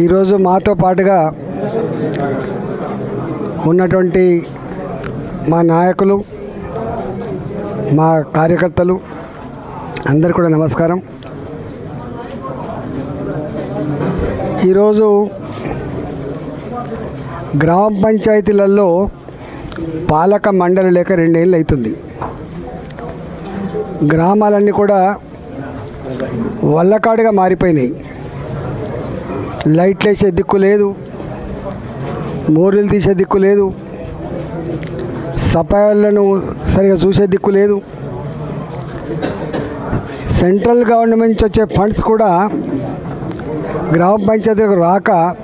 ఈరోజు మాతో పాటుగా ఉన్నటువంటి మా నాయకులు మా కార్యకర్తలు అందరు కూడా నమస్కారం. ఈరోజు గ్రామ పంచాయతీలలో పాలక మండలి లేక రెండేళ్ళు అవుతుంది. గ్రామాలన్నీ కూడా వల్లకాడుగా మారిపోయినాయి. లైట్లు వేసే దిక్కు లేదు. మోరీలు తీసే దిక్కు లేదు. సపాయాలను సరిగా చూసే దిక్కు లేదు. సెంట్రల్ గవర్నమెంట్ నుంచి వచ్చే ఫండ్స్ కూడా గ్రామ పంచాయతీలకు రాక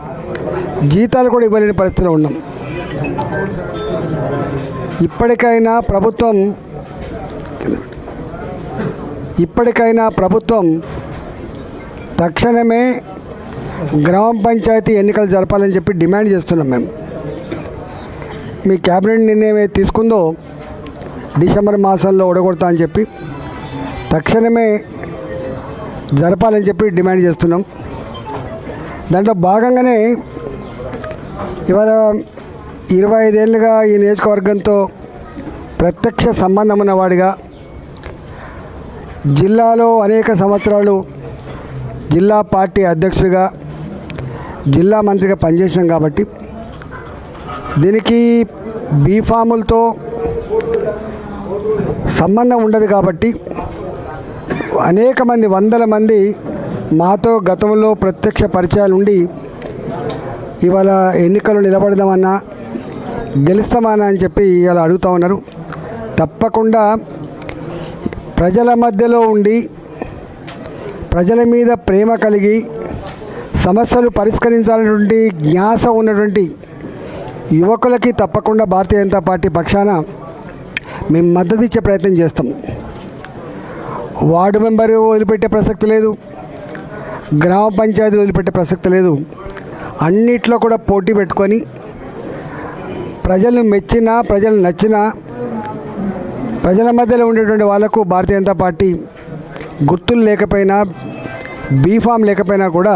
జీతాలు కూడా ఇవ్వలేని పరిస్థితిలో ఉన్నాం. ఇప్పటికైనా ప్రభుత్వం ఇప్పటికైనా ప్రభుత్వం తక్షణమే గ్రామ పంచాయతీ ఎన్నికలు జరపాలని చెప్పి డిమాండ్ చేస్తున్నాం మేము. మీ క్యాబినెట్ నిర్ణయం ఏది తీసుకుందో డిసెంబర్ మాసంలో ఒడగొడతా అని చెప్పి తక్షణమే జరపాలని చెప్పి డిమాండ్ చేస్తున్నాం. దాంట్లో భాగంగానే ఇవాళ ఇరవై ఐదేళ్ళుగా ఈ నియోజకవర్గంతో ప్రత్యక్ష సంబంధం ఉన్నవాడిగా జిల్లాలో అనేక సంవత్సరాలు జిల్లా పార్టీ అధ్యక్షుడిగా జిల్లా మంత్రిగా పనిచేసాం కాబట్టి దీనికి బీఫాములతో సంబంధం ఉండదు కాబట్టి అనేక మంది వందల మంది మాతో గతంలో ప్రత్యక్ష పరిచయాలు ఉండి ఇవాళ ఎన్నికలు నిలబడదామన్నా గెలుస్తామన్నా అని చెప్పి ఇలా అడుగుతూ ఉన్నారు. తప్పకుండా ప్రజల మధ్యలో ఉండి ప్రజల మీద ప్రేమ కలిగి సమస్యలు పరిష్కరించాలనేటువంటి జ్ఞాస ఉన్నటువంటి యువకులకి తప్పకుండా భారతీయ జనతా పార్టీ పక్షాన మేము మద్దతు ఇచ్చే ప్రయత్నం చేస్తాం. వార్డు మెంబరు వదిలిపెట్టే ప్రసక్తి లేదు. గ్రామ పంచాయతీలు వదిలిపెట్టే ప్రసక్తి లేదు. అన్నిట్లో కూడా పోటీ పెట్టుకొని ప్రజలను మెచ్చినా ప్రజలు నచ్చినా ప్రజల మధ్యలో ఉండేటువంటి వాళ్ళకు భారతీయ జనతా పార్టీ గుర్తులు లేకపోయినా బీఫామ్ లేకపోయినా కూడా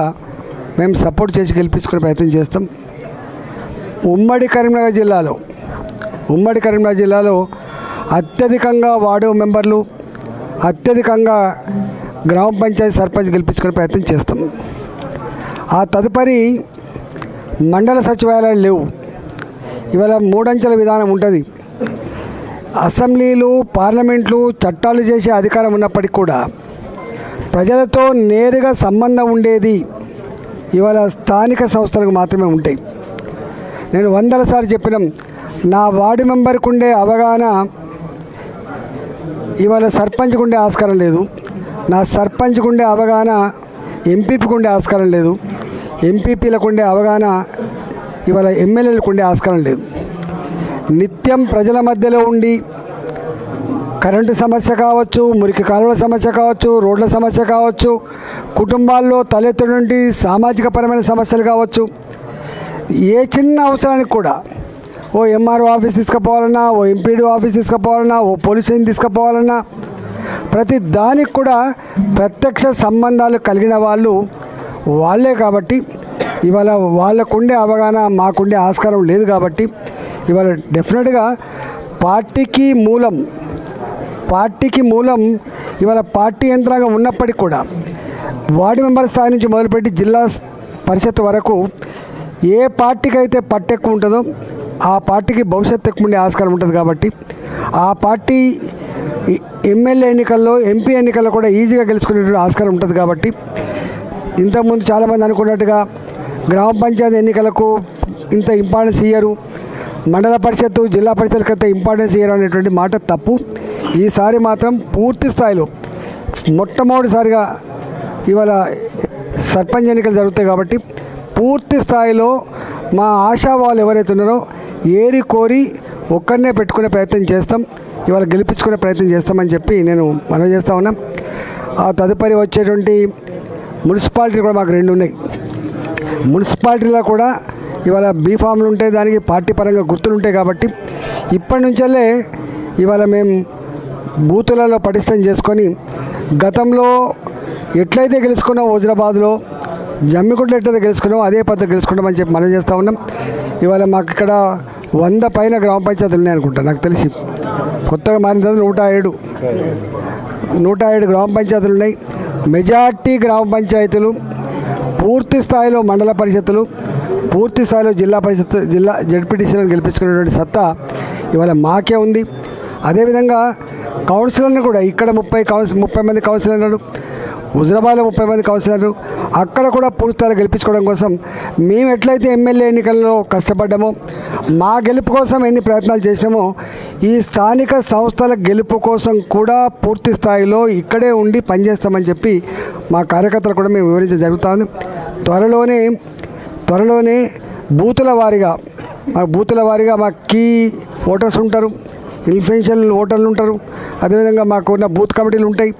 మేము సపోర్ట్ చేసి గెలిపించుకునే ప్రయత్నం చేస్తాం. ఉమ్మడి కరీంనగర్ జిల్లాలో ఉమ్మడి కరీంనగర్ జిల్లాలో అత్యధికంగా వార్డు మెంబర్లు అత్యధికంగా గ్రామ పంచాయతీ సర్పంచ్ గెలిపించుకునే ప్రయత్నం చేస్తాం. ఆ తదుపరి మండల సచివాలయాలు లేవు. ఇవాళ మూడంచెల విధానం ఉంటుంది. అసెంబ్లీలు పార్లమెంట్లు చట్టాలు చేసే అధికారం ఉన్నప్పటికీ కూడా ప్రజలతో నేరుగా సంబంధం ఉండేది ఇవాళ స్థానిక సంస్థలకు మాత్రమే ఉంటాయి. నేను వందల సార్లు చెప్పిన నా వార్డు మెంబర్కి ఉండే అవగాహన ఇవాళ సర్పంచ్కి ఉండే ఆస్కారం లేదు. నా సర్పంచ్కి ఉండే అవగాహన ఎంపీపీకి ఉండే ఆస్కారం లేదు. ఎంపీపీలకు ఉండే అవగాహన ఇవాళ ఎమ్మెల్యేలకు ఉండే ఆస్కారం లేదు. నిత్యం ప్రజల మధ్యలో ఉండి కరెంటు సమస్య కావచ్చు మురికి కాలువల సమస్య కావచ్చు రోడ్ల సమస్య కావచ్చు కుటుంబాల్లో తలెత్తునుండి సామాజిక పరమైన సమస్యలు కావచ్చు. ఏ చిన్న అవసరానికి కూడా ఓ ఎంఆర్ఓ ఆఫీస్ తీసుకుపోవాలన్నా ఓ ఎంపీడీ ఆఫీస్ తీసుకుపోవాలన్నా ఓ పోలీసుని తీసుకుపోవాలన్నా ప్రతి దానికి కూడా ప్రత్యక్ష సంబంధాలు కలిగిన వాళ్ళు వాళ్ళే కాబట్టి ఇవాళ వాళ్ళకుండే అవగాహన మాకుండే ఆస్కారం లేదు కాబట్టి ఇవాళ డెఫినెట్గా పార్టీకి మూలం పార్టీకి మూలం ఇవాళ పార్టీ యంత్రాంగం ఉన్నప్పటికీ కూడా వార్డు మెంబర్ స్థాయి నుంచి మొదలుపెట్టి జిల్లా పరిషత్ వరకు ఏ పార్టీకి అయితే పట్టు ఎక్కువ ఉంటుందో ఆ పార్టీకి భవిష్యత్తు ఎక్కువ ఉండే ఆస్కారం ఉంటుంది కాబట్టి ఆ పార్టీ ఎమ్మెల్యే ఎన్నికల్లో ఎంపీ ఎన్నికల్లో కూడా ఈజీగా గెలుచుకునేటువంటి ఆస్కారం ఉంటుంది కాబట్టి ఇంతకుముందు చాలామంది అనుకున్నట్టుగా గ్రామ పంచాయతీ ఎన్నికలకు ఇంత ఇంపార్టెన్స్ ఇయ్యరు. మండల పరిషత్తు జిల్లా పరిషత్కి అంత ఇంపార్టెన్స్ ఇయ్యరు అనేటువంటి మాట తప్పు. ఈసారి మాత్రం పూర్తి స్థాయిలో మొట్టమొదటిసారిగా ఇవాళ సర్పంచ్ ఎన్నికలు జరుగుతాయి కాబట్టి పూర్తి స్థాయిలో మా ఆశా వాళ్ళు ఎవరైతే ఉన్నారో ఏరి కోరి ఒక్కరినే పెట్టుకునే ప్రయత్నం చేస్తాం ఇవాళ గెలిపించుకునే ప్రయత్నం చేస్తామని చెప్పి నేను మనవి చేస్తా ఉన్నా. ఆ తదుపరి వచ్చేటువంటి మున్సిపాలిటీ కూడా మాకు రెండు ఉన్నాయి. మున్సిపాలిటీలో కూడా ఇవాళ బీఫామ్లు ఉంటాయి దానికి పార్టీ పరంగా గుర్తులు ఉంటాయి కాబట్టి ఇప్పటి నుంచెల్లే ఇవాళ మేము బూతులలో పటిష్టం చేసుకొని గతంలో ఎట్లయితే గెలుచుకున్నాం హుజరాబాద్లో జమ్మికుంట ఎట్లా గెలుచుకున్నాం అదే పద్ధతి గెలుచుకుంటామని చెప్పి మనం చేస్తూ ఉన్నాం. ఇవాళ మాకు ఇక్కడ వంద పైన గ్రామ పంచాయతీలు ఉన్నాయి అనుకుంటా నాకు తెలిసి. కొత్తగా మారిన తర్వాత నూట ఏడు. నూట ఏడు గ్రామ పంచాయతీలు ఉన్నాయి. మెజార్టీ గ్రామ పంచాయతీలు పూర్తి స్థాయిలో మండల పరిషత్తులు పూర్తి స్థాయిలో జిల్లా పరిషత్ జిల్లా జడ్పీటీసీలను గెలిపించుకునేటువంటి సత్తా ఇవాళ మాకే ఉంది. అదేవిధంగా కౌన్సిలర్ని కూడా ఇక్కడ ముప్పై కౌన్సిల్ ముప్పై మంది కౌన్సిలర్లు హుజరాబాద్లో ముప్పై మంది కౌన్సిలర్లు అక్కడ కూడా పూర్తిగా గెలిపించుకోవడం కోసం మేము ఎట్లయితే ఎమ్మెల్యే ఎన్నికల్లో కష్టపడ్డామో మా గెలుపు కోసం ఎన్ని ప్రయత్నాలు చేసామో ఈ స్థానిక సంస్థల గెలుపు కోసం కూడా పూర్తి స్థాయిలో ఇక్కడే ఉండి పనిచేస్తామని చెప్పి మా కార్యకర్తలు కూడా మేము వివరించడం జరుగుతుంది. త్వరలోనే త్వరలోనే బూతుల వారీగా మా బూతుల వారీగా మా కీ ఓటర్స్ ఉంటారు. ఇన్ఫ్లుయెన్షియల్ ఓటర్లు ఉంటారు. అదేవిధంగా మాకు ఉన్న బూత్ కమిటీలు ఉంటాయి.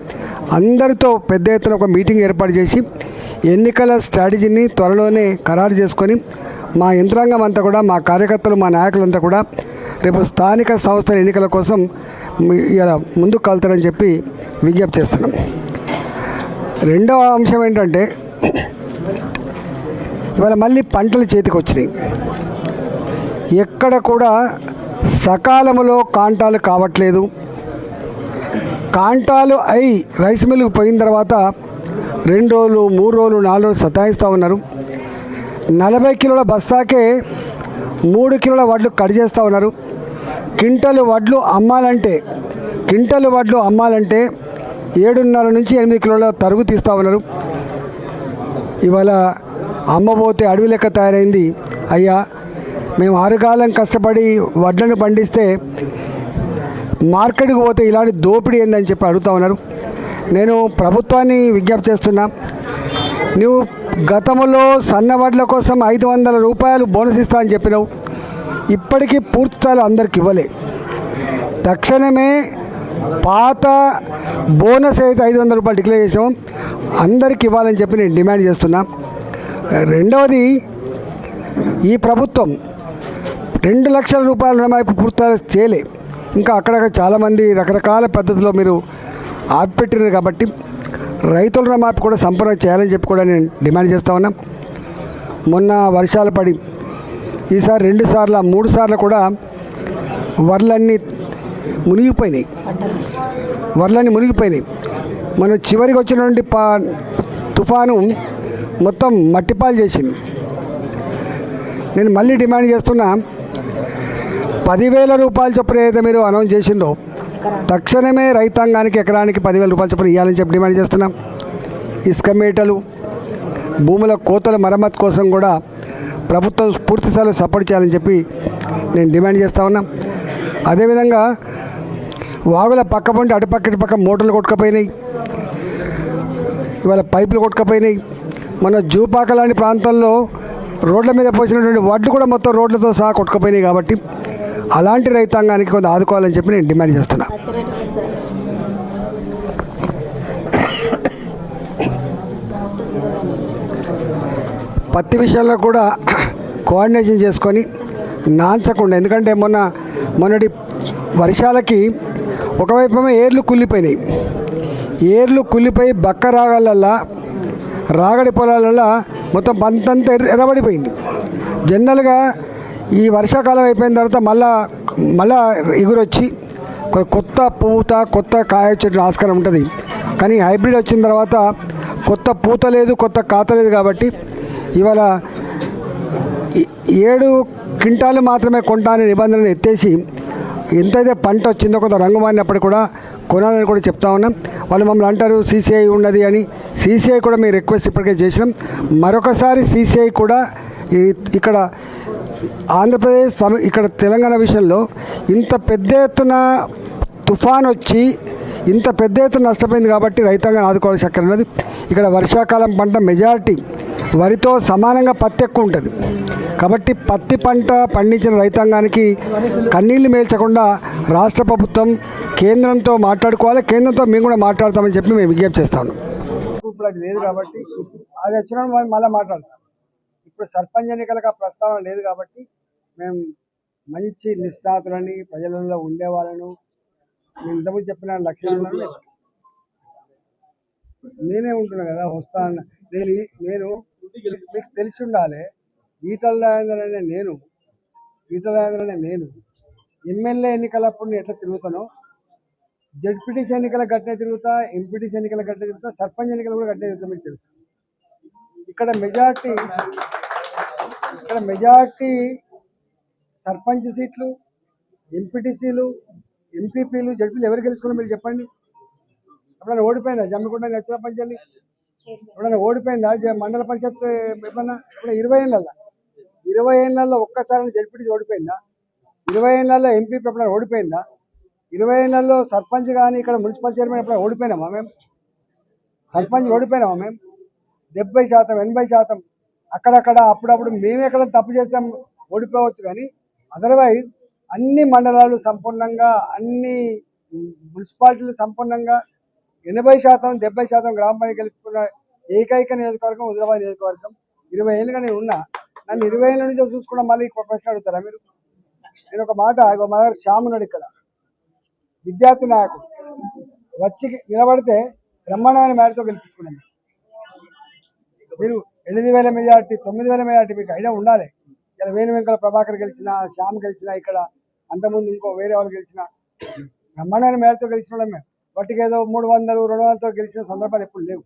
అందరితో పెద్ద ఎత్తున ఒక మీటింగ్ ఏర్పాటు చేసి ఎన్నికల స్ట్రాటజీని త్వరలోనే ఖరారు చేసుకొని మా యంత్రాంగం అంతా కూడా మా కార్యకర్తలు మా నాయకులంతా కూడా రేపు స్థానిక సంస్థల ఎన్నికల కోసం ఇలా ముందుకు కలుతారని చెప్పి విజ్ఞప్తి చేస్తున్నాం. రెండవ అంశం ఏంటంటే ఇవాళ మళ్ళీ పంటలు చేతికి వచ్చినాయి ఎక్కడ కూడా సకాలంలో కాంటాలు కావట్లేదు. కాంటాలు అయి రైస్ మిల్లుకు పోయిన తర్వాత రెండు రోజులు మూడు రోజులు నాలుగు రోజులు సతాయిస్తూ ఉన్నారు. నలభై కిలోల బస్తాకే మూడు కిలోల వడ్లు కట్ చేస్తూ ఉన్నారు. క్వింటలు వడ్లు అమ్మాలంటే క్వింటలు వడ్లు అమ్మాలంటే ఏడున్నర నుంచి ఎనిమిది కిలోల తరుగు తీస్తూ ఉన్నారు. ఇవాళ అమ్మబోతే అడవి లెక్క తయారైంది. అయ్యా మేము ఆరుకాలం కష్టపడి వడ్లను పండిస్తే మార్కెట్కి పోతే ఇలాంటి దోపిడీ ఏందని చెప్పి అడుగుతా ఉన్నారు. నేను ప్రభుత్వాన్ని విజ్ఞప్తి చేస్తున్నా. నువ్వు గతంలో సన్న వడ్ల కోసం ఐదు వందల రూపాయలు బోనస్ ఇస్తా అని చెప్పినావు. ఇప్పటికీ పూర్తి స్థాయిలో అందరికి ఇవ్వలే. తక్షణమే పాత బోనస్ అయితే ఐదు వందల రూపాయలు డిక్లేర్ చేసాం అందరికి ఇవ్వాలని చెప్పి నేను డిమాండ్ చేస్తున్నా. రెండవది ఈ ప్రభుత్వం రెండు లక్షల రూపాయల రుణమాఫీ పూర్తి చేయలే. ఇంకా అక్కడక్కడ చాలామంది రకరకాల పద్ధతిలో మీరు ఆపిపెట్టినారు కాబట్టి రైతుల రుణమాఫీ కూడా సంపూర్ణ చేయాలని చెప్పి కూడా నేను డిమాండ్ చేస్తా ఉన్నా. మొన్న వర్షాలు పడి ఈసారి రెండు సార్లు మూడు సార్లు కూడా వరలన్నీ మునిగిపోయినాయి. వరలన్నీ మునిగిపోయినాయి. మనం చివరికి వచ్చినటువంటి పా తుఫాను మొత్తం మట్టిపాలు చేసింది. నేను మళ్ళీ డిమాండ్ చేస్తున్నా పదివేల రూపాయలు చొప్పున ఏదైతే మీరు అనౌన్స్ చేసిందో తక్షణమే రైతాంగానికి ఎకరానికి పదివేల రూపాయలు చొప్పున ఇవ్వాలని చెప్పి డిమాండ్ చేస్తున్నాం. ఇసుక మేటలు భూముల కోతల మరమ్మతు కోసం కూడా ప్రభుత్వం పూర్తి సపోర్ట్ చేయాలని చెప్పి నేను డిమాండ్ చేస్తా ఉన్నా. అదేవిధంగా వాగుల పక్క పంట అటుపక్క ఇటు పక్క మోటార్లు కొట్టుకపోయినాయి. ఇవాళ పైపులు కొట్టుకపోయినాయి. మన జూపాక లాంటి ప్రాంతంలో రోడ్ల మీద పోసినటువంటి వడ్లు కూడా మొత్తం రోడ్లతో సహా కొట్టుకుపోయినాయి కాబట్టి అలాంటి రైతాంగానికి కొంత ఆదుకోవాలని చెప్పి నేను డిమాండ్ చేస్తున్నా. పత్తి విషయంలో కూడా కోఆర్డినేషన్ చేసుకొని నాంచకుండా ఎందుకంటే మొన్న మొన్నటి వర్షాలకి ఒకవైపు ఏర్లు కుళ్ళిపోయినాయి. ఏర్లు కుళ్ళిపోయి బక్క రాగాలల్లా రాగడి పొలాలలో మొత్తం పంతంతా ఎర్రబడిపోయింది. జనరల్గా ఈ వర్షాకాలం అయిపోయిన తర్వాత మళ్ళా మళ్ళా ఎగురొచ్చి కొత్త పూత కొత్త కాయ చెట్టు ఆస్కారం ఉంటుంది. కానీ హైబ్రిడ్ వచ్చిన తర్వాత కొత్త పూత లేదు కొత్త కాత లేదు కాబట్టి ఇవాళ ఏడు క్వింటాలు మాత్రమే కొంటా అనే నిబంధనలు ఎత్తేసి ఎంతైతే పంట వచ్చిందో కొంత రంగు మారినప్పుడు కూడా కొనాలని కూడా చెప్తా ఉన్నాం. వాళ్ళు మమ్మల్ని అంటారు సీసీఐ ఉన్నది అని. సీసీఐ కూడా మేము రిక్వెస్ట్ ఇప్పటికే చేసినాం. మరొకసారి సీసీఐ కూడా ఇక్కడ ఆంధ్రప్రదేశ్ సమ ఇక్కడ తెలంగాణ విషయంలో ఇంత పెద్ద ఎత్తున తుఫాన్ వచ్చి ఇంత పెద్ద ఎత్తున నష్టపోయింది కాబట్టి రైతాంగం ఆదుకోవాల్సి అక్కడ ఉన్నది. ఇక్కడ వర్షాకాలం పంట మెజారిటీ వరితో సమానంగా పత్తి ఎక్కువ ఉంటుంది. కాబట్టి పత్తి పంట పండించిన రైతాంగానికి కన్నీళ్ళు మేల్చకుండా రాష్ట్ర ప్రభుత్వం కేంద్రంతో మాట్లాడుకోవాలి. కేంద్రంతో మేము కూడా మాట్లాడతామని చెప్పి మేము విజ్ఞప్తి చేస్తాను ఇప్పుడు అది లేదు కాబట్టి అది వచ్చిన మళ్ళీ మాట్లాడతాం. ఇప్పుడు సర్పంచ్ ఎన్నికలకు ఆ ప్రస్తావన లేదు కాబట్టి మేము మంచి నిష్ణాతులని ప్రజలలో ఉండే వాళ్ళను నేను ఇంతకుముందు చెప్పిన లక్ష్యాలను నేనే ఉంటున్నా కదా వస్తాను నేను నేను మీకు తెలిసి ఉండాలి ఈటల రాజేందర్ అనే నేను ఈటల రాజేందర్ అనే నేను ఎమ్మెల్యే ఎన్నికలప్పుడు నేను ఎట్లా తిరుగుతానో జడ్పీటీసీ ఎన్నికల గట్టే తిరుగుతా ఎంపీటీసీ ఎన్నికల గట్టే తిరుగుతా సర్పంచ్ ఎన్నికలు కూడా గట్టే తిరుగుతా మీకు తెలుసు. ఇక్కడ మెజార్టీ ఇక్కడ మెజార్టీ సర్పంచ్ సీట్లు ఎంపీటీసీలు ఎంపీపీలు జడ్పీలు ఎవరు గెలుచుకున్నా మీరు చెప్పండి. ఎప్పుడైనా ఓడిపోయిందా? జమ్మికుంట నచ్చిన పంచాలి. ఎప్పుడైనా ఓడిపోయిందా? జ- మండల పరిషత్ ఎప్పుడన్నా? ఇప్పుడు ఇరవై ఏళ్ళల్లో. ఇరవై ఏళ్ళల్లో ఒక్కసారి జడ్పీటీసీ ఓడిపోయిందా? ఇరవై ఏళ్ళల్లో ఎంపీపీ ఎప్పుడైనా ఓడిపోయిందా? ఇరవై నెలలో సర్పంచ్ కానీ ఇక్కడ మున్సిపల్ చైర్మన్ ఎప్పుడు ఓడిపోయినామా మేము? సర్పంచ్ ఓడిపోయినామా మేము? డెబ్బై శాతం ఎనభై శాతం అక్కడక్కడ అప్పుడప్పుడు మేము ఎక్కడ తప్పు చేస్తాం ఓడిపోవచ్చు కానీ అదర్వైజ్ అన్ని మండలాలు సంపూర్ణంగా అన్ని మున్సిపాలిటీలు సంపూర్ణంగా ఎనభై శాతం డెబ్బై శాతం గ్రామ పంచాయతీ ఏకైక నియోజకవర్గం హుజరాబాద్ నియోజకవర్గం. ఇరవై ఏళ్ళుగా నేను ఉన్నా నన్ను ఇరవై ఏళ్ళ నుంచి చూసుకోవడం మళ్ళీ ప్రశ్న అడుగుతారా మీరు? నేను ఒక మాట ఇగో మా దగ్గర శ్యామ్ ఉన్నాడు ఇక్కడ. విద్యార్థి నాయకుడు వచ్చి నిలబడితే బ్రహ్మాండమైన మేడతో గెలిపించుకున్నాను. మీరు ఎనిమిది వేల మెజార్టీ తొమ్మిది వేల మెజార్టీ మీకు ఐడియా ఉండాలి. ఇలా వేణు వెంకల ప్రభాకర్ గెలిచిన శ్యామ్ గెలిచిన ఇక్కడ అంతకుముందు ఇంకో వేరే వాళ్ళు గెలిచిన బ్రహ్మాండమైన మేడతో గెలిచిన వాళ్ళం మేము వాటికి ఏదో మూడు వందలు రెండు వందలతో గెలిచిన సందర్భాలు ఎప్పుడు లేవు.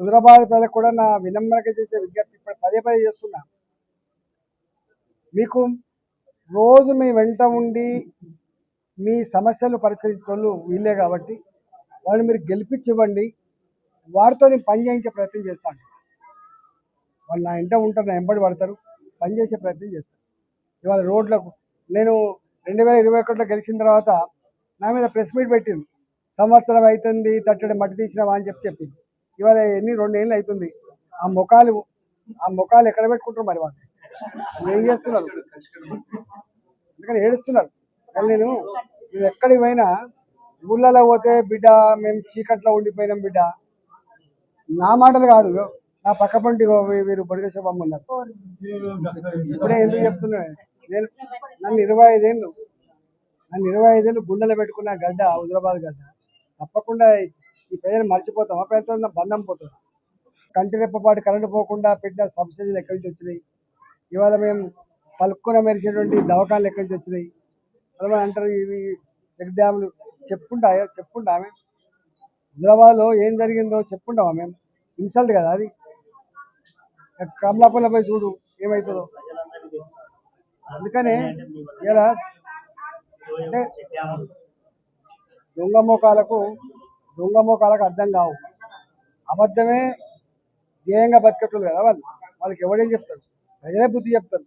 హుజరాబాద్ ప్రజలకు కూడా నా వినమ్రక చేసే విజ్ఞప్తి ఇప్పుడు పదే పదే చేస్తున్నా. మీకు రోజు మీ వెంట ఉండి మీ సమస్యలు పరిష్కరించే వాళ్ళు వీళ్ళే కాబట్టి వాళ్ళు మీరు గెలిపించివ్వండి. వారితో నేను పని చేయించే ప్రయత్నం చేస్తాను వాళ్ళు నా ఇంట ఉంటారు నా ఎంబడి పడతారు పని చేసే ప్రయత్నం చేస్తాను ఇవాళ రోడ్లకు నేను రెండు వేల ఇరవై ఒకటిలో గెలిచిన తర్వాత నా మీద ప్రెస్ మీట్ పెట్టింది సంవత్సరం అవుతుంది తట్టడి మట్టి తీసినావా అని చెప్పి చెప్పింది ఇవాళ ఎన్ని రెండు ఏళ్ళు అవుతుంది. ఆ ముఖాలు ఆ ముఖాలు ఎక్కడ పెట్టుకుంటారు మరి వాళ్ళు? ఏం చేస్తున్నారు? అందుకని ఏడుస్తున్నారు? కానీ నేను నేను ఎక్కడికి పోయినా ఊళ్ళలో పోతే బిడ్డ మేము చీకట్లో ఉండిపోయినాం బిడ్డ. నా మాటలు కాదు నా పక్క పంటి వీరు బడిగేసే బొమ్మన్నారు ఇప్పుడే ఎందుకు చెప్తున్నా నేను నన్ను ఇరవై ఐదేళ్ళు నన్ను ఇరవై ఐదేళ్ళు గుండెలో పెట్టుకున్న గడ్డ హుజరాబాద్ గడ్డ. తప్పకుండా ఈ ప్రజలు మర్చిపోతాం ఆ ప్రజలతో బంధం పోతుంది. కంటి రెప్పపాటు కరెంటు పోకుండా పెట్టిన సబ్సిడీలు ఎక్కడి నుంచి వచ్చినాయి? ఇవాళ మేము పలుక్కున మెరిసినటువంటి దవకాలు ఎక్కడి నుంచి వచ్చినాయి? అలా అంటారు ఇవి చెక్ డ్యాములు చెప్పుకుంటా చెప్పుకుంటా మేము? హైదరాబాద్లో ఏం జరిగిందో చెప్పుంటామా మేము? ఇన్సల్ట్ కదా అది. కమలాపల్లి పోయి చూడు ఏమవుతుందో అందుకనే ఇలా అంటే దొంగ మోకాలకు దొంగ మోకాలకు అర్థం కావు. అబద్ధమే ధ్యేయంగా బతికట్లు కదా వాళ్ళు. వాళ్ళకి ఎవడేం చెప్తాడు? ప్రజలే బుద్ధి చెప్తారు